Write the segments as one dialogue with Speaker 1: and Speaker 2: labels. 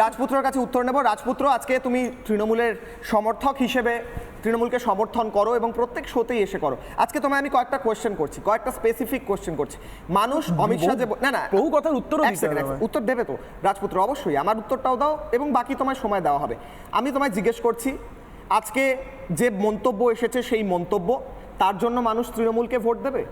Speaker 1: রাজপুত্রর কাছে উত্তর নেব। রাজপুত্র আজকে তুমি তৃণমূলের সমর্থক হিসেবে তৃণমূলকে সমর্থন করো এবং প্রত্যেক শোতেই এসে করো। আজকে তোমায় আমি কয়েকটা কোয়েশ্চেন করছি কয়েকটা স্পেসিফিক কোয়েশ্চেন করছি। মানুষ অমিত শাহ যে না না।
Speaker 2: বহু কথার আমায়।
Speaker 1: উত্তর দেবে তো? রাজপুত্র অবশ্যই। আমার উত্তরটাও দাও এবং বাকি তোমায় সময় দেওয়া হবে। আমি তোমায় জিজ্ঞেস করছি আজকে যে মন্তব্য এসেছে সেই মন্তব্য তার জন্য মানুষ তৃণমূলকে ভোট দেবে?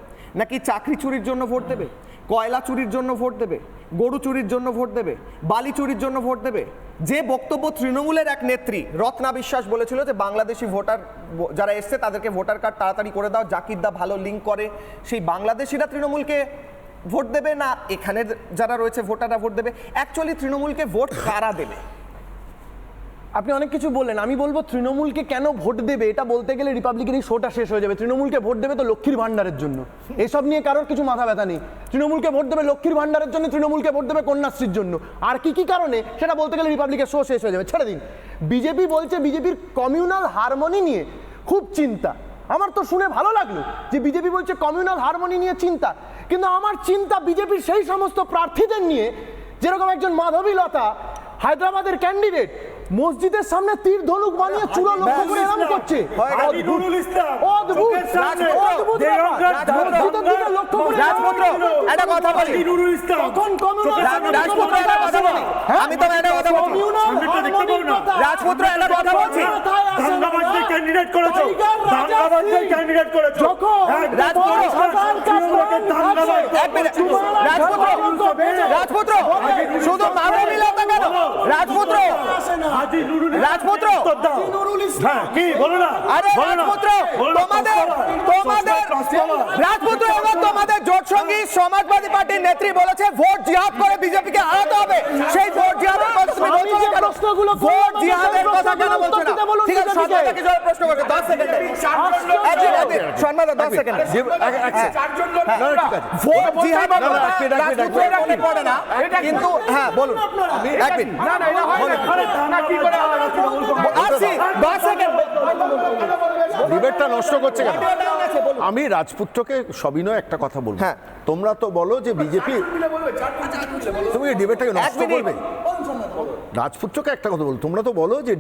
Speaker 1: নাকি চাকরি চুরির জন্য ভোট দেবে? কয়লা চুরির জন্য ভোট দেবে? গরু চুরির জন্য ভোট দেবে, বালি চুরির জন্য ভোট দেবে। যে বক্তব্য তৃণমূলের এক নেত্রী রত্না বিশ্বাস বলেছিল যে বাংলাদেশি ভোটার, যারা এসছে তাদেরকে ভোটার কার্ড তাড়াতাড়ি করে দাও জাকিরদা ভালো লিঙ্ক করে। সেই বাংলাদেশিরা তৃণমূলকে ভোট দেবে না, এখানের যারা রয়েছে ভোটাররা ভোট দেবে। অ্যাকচুয়ালি তৃণমূলকে ভোট কারা দেবে?
Speaker 2: আপনি অনেক কিছু বললেন, আমি বলব তৃণমূলকে কেন ভোট দেবে? এটা বলতে গেলে রিপাবলিকের এই শোটা শেষ হয়ে যাবে। তৃণমূলকে ভোট দেবে তো লক্ষ্মীর ভান্ডারের জন্য। এসব নিয়ে কারোর কিছু মাথা ব্যথা নেই। তৃণমূলকে ভোট দেবে লক্ষ্মীর ভান্ডারের জন্য, তৃণমূলকে ভোট দেবে কন্যাশ্রীর জন্য। আর কি কি কারণে? সেটা বলতে গেলে রিপাবলিকের শো শেষ হয়ে যাবে। ছেড়ে দিন। বিজেপি বলছে বিজেপির কমিউনাল হারমোনি নিয়ে খুব চিন্তা। আমার তো শুনে ভালো লাগল যে বিজেপি বলছে কমিউনাল হারমোনি নিয়ে চিন্তা। কিন্তু আমার চিন্তা বিজেপির সেই সমস্ত প্রার্থীদের নিয়ে, যেরকম একজন মাধবী লতা হায়দ্রাবাদের ক্যান্ডিডেট মসজিদের সামনে তীর ধনুক বানিয়ে চূড়া লক্ষ্য করে এরম করছে। অদ্ভুত। অদ্ভুত
Speaker 3: দেহঘাত
Speaker 2: ব্যাপার। মসজিদের দিকে লক্ষ্য করে এরম
Speaker 1: রাজপুত্র, একটা কথা বলি।
Speaker 2: তখন
Speaker 1: রাজপুত্র একটা কথা বলি।
Speaker 2: হ্যাঁ?
Speaker 1: আমি তোমায় একটা কথা বলছি। রাজপুত্র একটা কথা বলছি।
Speaker 3: দাঙ্গাবাজদের ক্যান্ডিডেট করেছ। দাঙ্গাবাজদের ক্যান্ডিডেট করেছ।
Speaker 1: রাজপুত্র, রাজপুত্র শুধু কেন রাজপুত্র রাজপুত্র।
Speaker 2: নুরুল ইসলাম।
Speaker 3: হ্যাঁ কি? বলো না।
Speaker 1: আরে রাজপুত্র তোমাদের তোমাদের রাজপুত্র এবং সঙ্গী সমাজবাদী পার্টির নেত্রী বলেছে ভোট জিহাদ করে বিজেপিকে হারাতে হবে সেই ভোট জিহাদের কথা তুমি বলছো কেন?
Speaker 2: প্রশ্নগুলো
Speaker 1: ভোট জিহাদের কথা কেন বলছো না ঠিক আছে। সন্ধ্যাটাকে জোরে প্রশ্ন করবে 10 সেকেন্ডে সন্ধ্যা 10 সেকেন্ড। ভোট জিহাদ রাজপুত্রের পড়ে না। কিন্তু হ্যাঁ বলুন। এক মিনিট
Speaker 3: আরে দাঙ্গাবাজ তৃণমূল কংগ্রেস।
Speaker 1: আসছি। 10 সেকেন্ড।
Speaker 4: ডিবেটটা নষ্ট করছে কেন? আমি রাজপুত্রকে সবিনয় একটা কথা বলব।
Speaker 1: হ্যাঁ।
Speaker 4: তোমরা তো বলো যে বিজেপি তুমি কি ডিবেটটাকে নষ্ট। করবে? রাজপুত্রকে একটা কথা বল, তোমরা তো বলো যে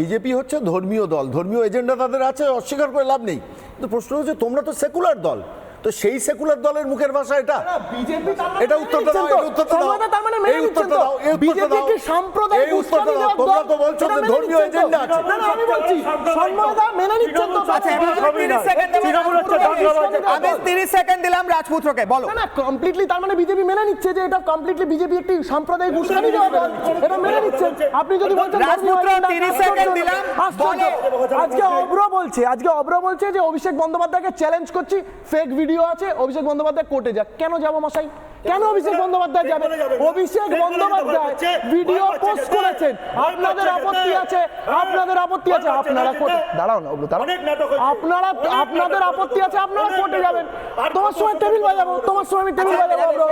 Speaker 4: বিজেপি হচ্ছে ধর্মীয় দল, ধর্মীয় এজেন্ডা তাদের আছে, অস্বীকার করে লাভ নেই। কিন্তু প্রশ্ন হচ্ছে তোমরা তো সেকুলার দল। তো সেই সেকুলার দলের মুখের ভাষা এটা?
Speaker 2: মানে
Speaker 4: এটা উত্তরটা দাও এই উত্তরটা দাও।
Speaker 2: মানে মেনে
Speaker 4: এই উত্তরটা দাও এই উত্তরটা দাও।
Speaker 2: কি সাম্প্রদায়িক
Speaker 4: এই উত্তরটা দাও। তোমরা তো বলছো যে ধর্মীয় এজেন্ডা আছে।
Speaker 2: না, না, আমি বলছি, সৌম্যদা মেনে নিচ্ছেন তো?
Speaker 1: আচ্ছা এবার 30 সেকেন্ড দেবো
Speaker 3: তৃণমূল হচ্ছে
Speaker 1: আমি 30 সেকেন্ড দিলাম রাজপুত্রকে বলো।
Speaker 2: না, না, completely তার মানে বিজেপি মেনে নিচ্ছে যে এটা কমপ্লিটলি বিজেপি একটি সাম্প্রদায়িক উস্কানি দেওয়া দল। এটা মেনে নিচ্ছেন আপনি যদি বলছেন
Speaker 1: রাজপুত্র,
Speaker 2: ধর্মীয়
Speaker 1: 30 সেকেন্ড দিলাম, বলো।
Speaker 2: আজকে অব্র বলছে আজকে অব্র বলছে যে অভিষেক বন্দ্যোপাধ্যায়কে চ্যালেঞ্জ করছি ফেক ভিডিও আছে অভিষেক বন্দ্যোপাধ্যায় কোর্টে যাক। কেন যাব মশাই? কেন অভিষেক বন্দ্যোপাধ্যায় যাবে? অভিষেক বন্দ্যোপাধ্যায় ভিডিও পোস্ট করেছেন। আপনাদের আপত্তি আছে আপনাদের আপত্তি আছে। আপনারা কোর্টে দাঁড়াও না
Speaker 3: অনেক নাটক
Speaker 2: আপনারা আপনাদের আপত্তি আছে আপনারা কোর্টে যাবেন। তোমার সময় টেবিল বাজাবো তোমার সময় আমি টেবিল
Speaker 1: আচ্ছা,
Speaker 2: বাজাবো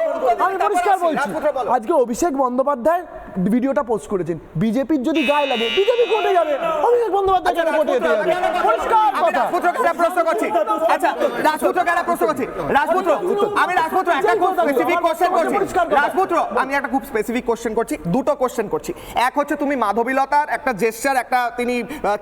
Speaker 2: আমি পরিষ্কার বলছি আজকে অভিষেক বন্দ্যোপাধ্যায় ভিডিওটা পোস্ট করেছেন। বিজেপির যদি গায়ে লাগে বিজেপি কোর্টে যাবে। অভিষেক বন্দ্যোপাধ্যায় কেন কোর্টে যেতে যাবে? পরিষ্কার কথা।
Speaker 1: রাজপুত্রকে একটা প্রশ্ন করছি? আচ্ছা রাজপুত্রকে একটা প্রশ্ন করছি? রাজপুত্র আমি রাজপুত্র একটা খুব স্পেসিফিক কোশ্চেন করছি রাজপুত্র আমি একটা খুব স্পেসিফিক কোশ্চেন করছি দুটো কোশ্চেন করছি। এক হচ্ছে তুমি মাধবীলতার একটা জেস্টার একটা তিনি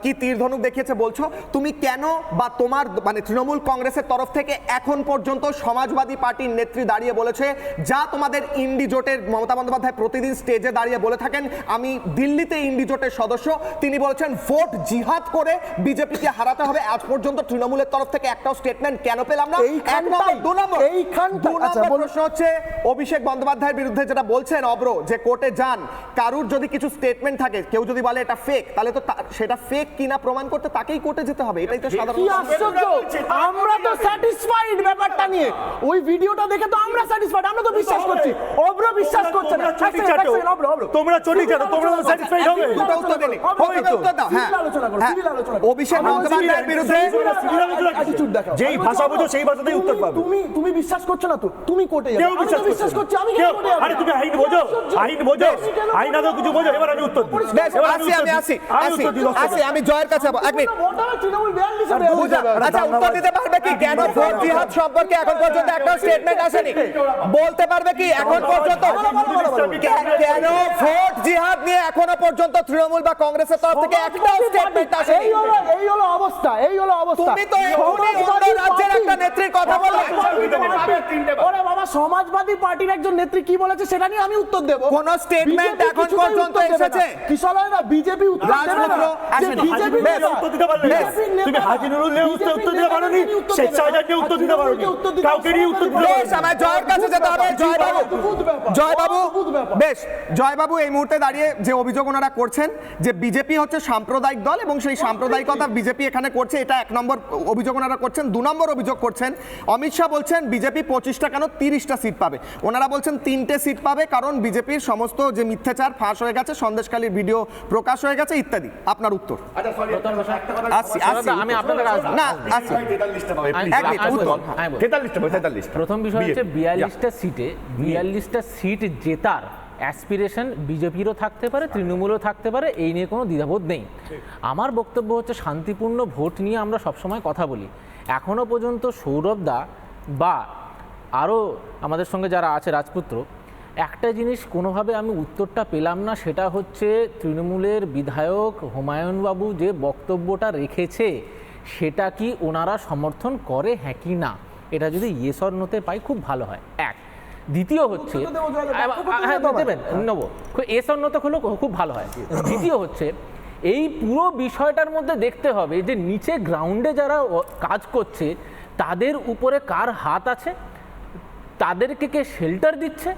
Speaker 1: কি তীর ধনুক দেখিয়েছে বলছো তুমি কেন বা তোমার মানে তৃণমূল কংগ্রেসের তরফ থেকে এখন পর্যন্ত সমাজবাদী পার্টির নেত্রী দাঁড়িয়ে বলেছে যা তোমাদের ইন্ডি জোটের মমতা বন্দ্যোপাধ্যায় প্রতিদিন স্টেজে দাঁড়িয়ে বলে থাকেন আমি দিল্লিতে ইন্ডি জোটের সদস্য তিনি বলেছেন ভোট জিহাদ করে বিজেপিকে হারাতে হবে আজ পর্যন্ত তৃণমূলের তরফ থেকে একটাও স্টেটমেন্ট কেন পেলাম না এক নম্বর দু নম্বর।
Speaker 2: এইখানটাই,
Speaker 1: দু
Speaker 2: আচ্ছা,
Speaker 1: নম্বর প্রশ্ন হচ্ছে অভিষেক বন্দ্যোপাধ্যায়ের বিরুদ্ধে যেটা বলছেন অব্র যে কোর্টে যান কারুর যদি কিছু স্টেটমেন্ট থাকে কেউ যদি বলে এটা ফেক তাহলে তো সেটা ফেক কিনা প্রমাণ করতে তাকেই কোর্টে যেতে হবে এটাই তো সাধারণ
Speaker 2: আমরা তো স্যাটিসফাইড ব্যাপারটা নিয়ে ওই ভিডিওটা দেখে তো আমরা স্যাটিসফাইড আমরা তো বিশ্বাস করছি অব্র বিশ্বাস করছে না
Speaker 3: তোমরা চটি চাটো। তোমরা চটি চাটো, তোমরা তো satisfied হবে।
Speaker 1: দুটো উত্তর দিলি।
Speaker 2: অব্র,
Speaker 1: দুটো হ্যাঁ।
Speaker 2: civil আলোচনা করো,
Speaker 1: হ্যাঁ।
Speaker 2: civil আলোচনা করো।
Speaker 1: অভিষেক বন্দ্যোপাধ্যায়ের বিরুদ্ধে।
Speaker 3: যেই ভাষা বোঝো, সেই ভাষাতেই
Speaker 2: তুমি-
Speaker 3: উত্তর পাবে।
Speaker 2: তুমি তুমি বিশ্বাস করছ না তো তুমি কোর্টে তো
Speaker 3: বিশ্বাস
Speaker 2: বিশ্বাস
Speaker 3: করছি
Speaker 2: আমি কেন
Speaker 3: কেউ?
Speaker 2: কোর্টে যাব?
Speaker 3: আরে তুমি আইন বোঝো আইন বোঝো আইন আদৌ কিছু বোঝো এবার আমি উত্তর দিন।
Speaker 1: আসি আমি আসি আসি
Speaker 3: উত্তর দিই, দশ
Speaker 1: আসি আমি জয়ের কাছে যাব। এক মিনিট।
Speaker 2: তৃণমূল বিয়াল্লিশে বিয়াল্লিশ
Speaker 1: বুঝা- আচ্ছা উত্তর দিতে পারবে কি? কেন ভোট জিহাদ সম্পর্কে এখন পর্যন্ত একটা স্টেটমেন্ট আসেনি। বলতে পারবে কি? এখন পর্যন্ত কেন ভোট জিহাদ নিয়ে এখনও পর্যন্ত তৃণমূল বা কংগ্রেসের তরফ থেকে একটা স্টেটমেন্ট
Speaker 2: এই
Speaker 1: আসেনি।
Speaker 2: হলো এই হলো অবস্থা এই হলো অবস্থা।
Speaker 1: তুমি তো অন্য রাজ্যের একটা নেত্রীর কথা বললে
Speaker 2: ওরে বাবা সমাজবাদী পার্টির একজন নেত্রী কি বলেছে সেটা নিয়ে আমি উত্তর দেব।
Speaker 1: কোনো
Speaker 2: BJP
Speaker 1: এখন পর্যন্ত। এসেছে?
Speaker 2: কিশোর না বিজেপি উত্তর দেবে না। বিজেপি
Speaker 3: উত্তর দিতে পারলে না। তুমি হাজি নুরুল নিয়ে উত্তর দিতে পারোনি? শেখ নিয়ে উত্তর দিতে পারোনি? কাউকে নিয়ে উত্তর দিতে
Speaker 1: বেশ আমার জয়ের কাছে যেতে হবে। জয়বাবু জয়বাবু। বেশ জয়বাবু এই মুহূর্তে দাঁড়িয়ে যে অভিযোগ ওনারা করছেন যে বিজেপি হচ্ছে সাম্প্রদায়িক দল এবং সেই সাম্প্রদায়িকতা বিজেপি এখানে করছে এটা এক নম্বর অভিযোগ ওনারা করছেন দু নম্বর অভিযোগ করছেন। অমিত শাহ বলছেন বিজেপি পঁচিশটা কেন তিরিশটা সিট পাবে? ওনারা বলছেন তিনটে সিট পাবে কারণ বিজেপির সমস্ত যে মিথ্যাচার ফাঁস হয়ে গেছে সন্দেশকালীর ভিডিও প্রকাশ হয়ে গেছে ইত্যাদি। আপনার উত্তর? আসছি আসছি।
Speaker 5: আমি আপনাদের
Speaker 1: না আসছি।
Speaker 5: প্রথম বিষয় হচ্ছে বিয়াল্লিশটা সিটে বিয়াল্লিশটা সিট জেতার অ্যাসপিরেশন বিজেপিরও থাকতে পারে তৃণমূলও থাকতে পারে এই নিয়ে কোনো দ্বিধাবোধ নেই। আমার বক্তব্য হচ্ছে শান্তিপূর্ণ ভোট নিয়ে আমরা সবসময় কথা বলি। এখনও পর্যন্ত সৌরভ দা বা আরও আমাদের সঙ্গে যারা আছে রাজপুত্র একটা জিনিস কোনোভাবে আমি উত্তরটা পেলাম না সেটা হচ্ছে তৃণমূলের বিধায়ক হুমায়ুনবাবু যে বক্তব্যটা রেখেছে সেটা কি ওনারা সমর্থন করে হ্যাঁ কি না? এটা যদি ইয়েস অর নোতে পাই খুব ভালো হয়। এক। দ্বিতীয় হচ্ছে হ্যাঁ,
Speaker 2: ব্যাখ্যা করতে
Speaker 5: হ্যাঁ, দেবেন নেব। এস নোতে হলেও খুব ভালো হয়। দ্বিতীয় হচ্ছে এই পুরো বিষয়টার মধ্যে দেখতে হবে যে নিচে গ্রাউন্ডে যারা কাজ করছে তাদের উপরে কার হাত আছে? তাদেরকে কে শেল্টার দিচ্ছে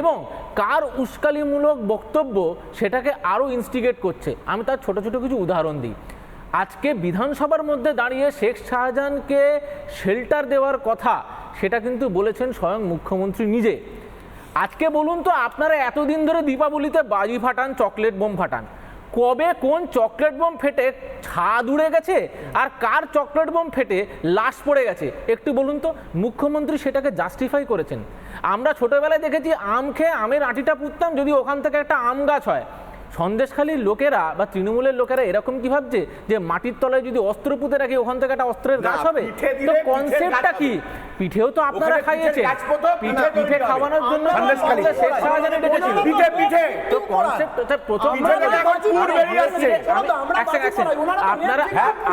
Speaker 5: এবং কার উস্কালিমূলক বক্তব্য সেটাকে আরও ইনস্টিগেট করছে? আমি তার ছোট ছোট কিছু উদাহরণ দিই। আজকে বিধানসভার মধ্যে দাঁড়িয়ে শেখ শাহজাহানকে শেল্টার দেওয়ার কথা সেটা কিন্তু বলেছেন স্বয়ং মুখ্যমন্ত্রী নিজে। আজকে বলুন তো, আপনারা এতদিন ধরে দীপাবলিতে বাজি ফাটান চকলেট বোম ফাটান। কবে কোন চকলেট বোম ফেটে ছাদ উড়ে গেছে আর কার চকলেট বোম ফেটে লাশ পড়ে গেছে? একটু বলুন তো, মুখ্যমন্ত্রী সেটাকে জাস্টিফাই করেছেন। আমরা ছোটবেলায় দেখেছি, আম খেয়ে আমের আটিটা পুততাম, যদি ওখান থেকে একটা আম গাছ হয়। সন্দেশখালীর লোকেরা বা তৃণমূলের লোকেরা এরকম কি ভাবছে? যে মাটির তলায় যদি অস্ত্র পুঁতে রাখি ওখান থেকে একটা অস্ত্রের গাছ হবে? তো কনসেপ্টটা কি? পিঠেও তো আপনারা খাইয়েছেন। পিঠে
Speaker 3: পিঠে।
Speaker 5: খাওয়ানোর জন্য শেখ শাহজাহান ডেকেছিল
Speaker 3: পিঠে পিঠে
Speaker 5: তো কনসেপ্ট প্রথম। আপনারা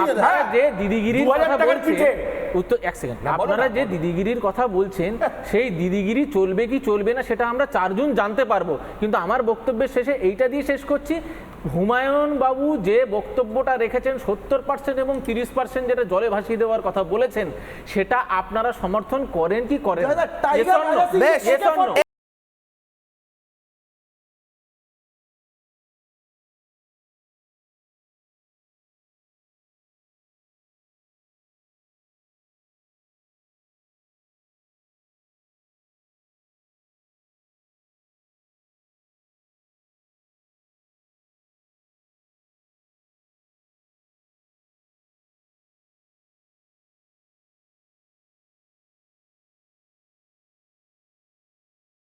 Speaker 5: আপনারা যে দিদিগিরির কথা বলছেন। উত্তর এক সেকেন্ড আপনারা যে দিদিগিরির কথা বলছেন সেই দিদিগিরি চলবে কি চলবে না সেটা আমরা চারজন জানতে পারব। কিন্তু আমার বক্তব্যের শেষে এইটা দিয়ে শেষ করছি। হুমায়ুন বাবু যে বক্তব্যটা রেখেছেন সত্তর পার্সেন্ট এবং তিরিশ পার্সেন্ট যেটা জলে ভাসিয়ে দেওয়ার কথা বলেছেন সেটা আপনারা সমর্থন করেন কি করেন